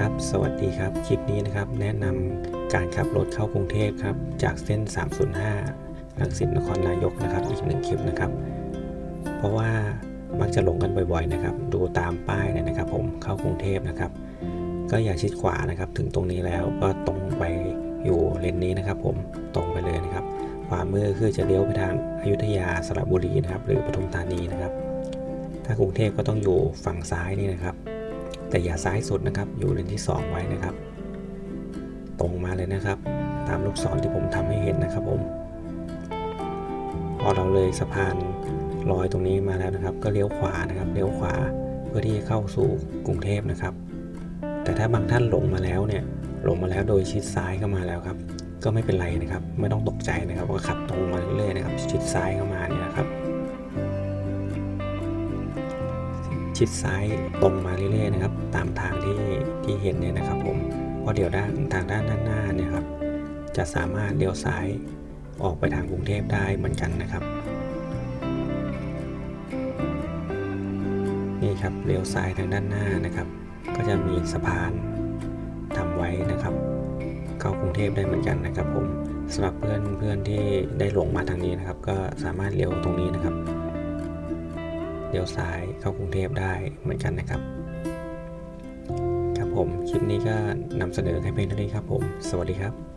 ครับสวัสดีครับ คลิปนี้นะครับ แนะนำการขับรถเข้ากรุงเทพครับ จากเส้น 305ลังสิตนครนายกนะครับ อีกหนึ่งคลิปนะครับ เพราะว่ามักจะหลงกันบ่อยๆนะครับ ดูตามป้ายเนี่ยนะครับ ผมเข้ากรุงเทพนะครับ ก็อย่าชิดขวานะครับ ถึงตรงนี้แล้วก็ตรงไปอยู่เลนนี้นะครับ ผมตรงไปเลยนะครับขวามือคือจะเลี้ยวไปทางอยุธยาสระบุรีนะครับ หรือปทุมธานีนะครับ ถ้ากรุงเทพก็ต้องอยู่ฝั่งซ้ายนี่นะครับ แต่อย่าซ้ายสุดนะครับ อยู่เลนที่ 2 ไว้นะครับ ตรงมาเลยนะครับ ตามลูกศรที่ผมทำให้เห็นนะครับผมพอเราเลยสะพานลอยตรงนี้มาแล้วนะครับ ก็เลี้ยวขวานะครับเลี้ยวขวาเพื่อที่จะเข้าสู่กรุงเทพนะครับ แต่ถ้าบางท่านหลงมาแล้วเนี่ยหลงมาแล้วโดยชิดซ้ายเข้ามาแล้วครับ ก็ไม่เป็นไรนะครับ ไม่ต้องตกใจนะครับว่าขับตรงมาเรื่อยๆนะครับ ชิดซ้ายเข้ามาเนี่ย ชิดซ้ายตรงมาเรื่อยๆนะครับ ตามทางที่ที่เห็นเนี่ยนะครับ ผมเพราะเดี๋ยวด้านทางด้านด้านหน้าเนี่ยครับ จะสามารถเลี้ยวซ้ายออกไปทางกรุงเทพได้เหมือนกันนะครับ นี่ครับเลี้ยวซ้ายทางด้านหน้านะครับ ก็จะมีสะพานทำไว้นะครับ เข้ากรุงเทพได้เหมือนกันนะครับ ผมสำหรับเพื่อนเพื่อนที่ได้หลงมาทางนี้นะครับ ก็สามารถเลี้ยวตรงนี้นะครับ เลี้ยวซ้ายเข้ากรุงเทพได้เหมือนกันนะครับ ครับผม คลิปนี้ก็นำเสนอให้เพียงเท่านี้ครับผม สวัสดีครับ